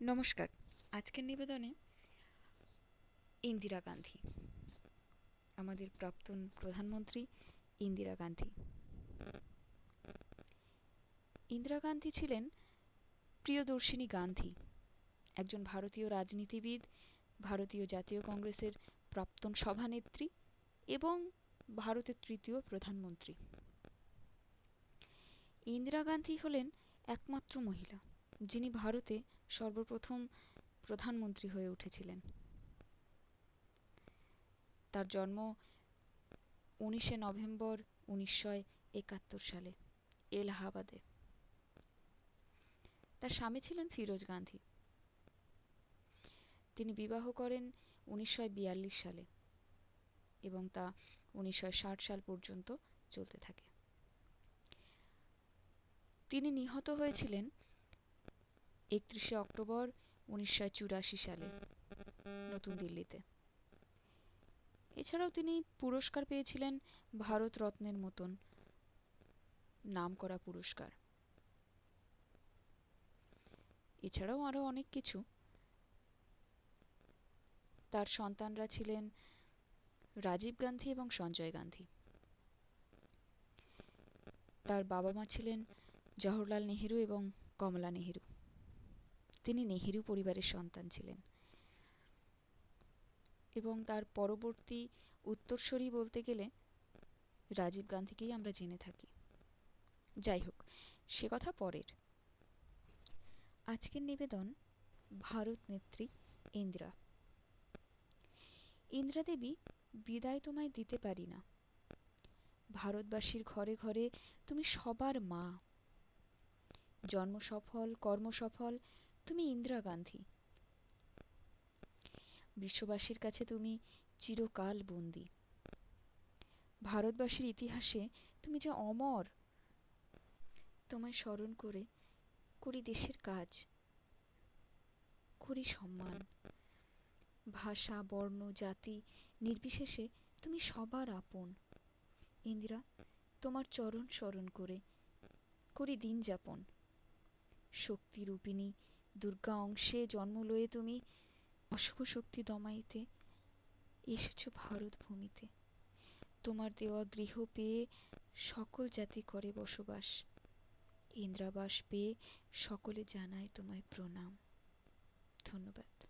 নমস্কার। আজকের নিবেদনে ইন্দিরা গান্ধী, আমাদের প্রাক্তন প্রধানমন্ত্রী ইন্দিরা গান্ধী। ইন্দিরা গান্ধী ছিলেন প্রিয়দর্শিনী গান্ধী, একজন ভারতীয় রাজনীতিবিদ, ভারতীয় জাতীয় কংগ্রেসের প্রাক্তন সভানেত্রী এবং ভারতের তৃতীয় প্রধানমন্ত্রী। ইন্দিরা গান্ধী হলেন একমাত্র মহিলা যিনি ভারতে সর্বপ্রথম প্রধানমন্ত্রী হয়ে উঠেছিলেন। তার জন্ম উনিশে নভেম্বর উনিশশো একাত্তর সালে এলাহাবাদে। তার স্বামী ছিলেন ফিরোজ গান্ধী। তিনি বিবাহ করেন উনিশশো বিয়াল্লিশ সালে এবং তা উনিশশো ষাট সাল পর্যন্ত চলতে থাকে। তিনি নিহত হয়েছিলেন একত্রিশে অক্টোবর উনিশশো চুরাশি সালে, নতুন দিল্লিতে। এছাড়াও তিনি পুরস্কার পেয়েছিলেন ভারত রত্নের মতন নাম করা পুরস্কার। এছাড়াও আরও অনেক কিছু। তার সন্তানরা ছিলেন রাজীব গান্ধী এবং সঞ্জয় গান্ধী। তার বাবা মা ছিলেন জওহরলাল নেহেরু এবং কমলা নেহেরু। তিনি নেহেরু পরিবারের সন্তান ছিলেন। এবং তার পরবর্তী উত্তরসূরি বলতে গেলে রাজীব গান্ধীকেই আমরা জেনে থাকি। যাই হোক, সে কথা পরের। আজকের নিবেদন, ভারত নেত্রী ইন্দিরা। ইন্দিরা দেবী, বিদায় তোমায় দিতে পারি না। ভারতবাসীর ঘরে ঘরে তুমি সবার মা। জন্ম সফল কর্মসফল তুমি ইন্দিরা গান্ধী। বিশ্ববাসীর কাছে তুমি চিরকাল বন্দি। ভারতবাসীর ইতিহাসে তুমি যে অমর, তোমায় স্মরণ করে, করি দেশের কাজ, করি সম্মান। ভাষা, বর্ণ, জাতি, নির্বিশেষে তুমি সবার আপন। ইন্দিরা, তোমার চরণ স্মরণ করে, করি দিন যাপন। শক্তিরূপিণী দুর্গা অংশে জন্ম লয়ে তুমি অশুভ শক্তি দমাইতে এসেছ ভারত ভূমিতে। তোমার দেওয়া গৃহ পেয়ে সকল জাতি করে বসবাস। ইন্দ্রাবাস পেয়ে সকলে জানায় তোমায় প্রণাম। ধন্যবাদ।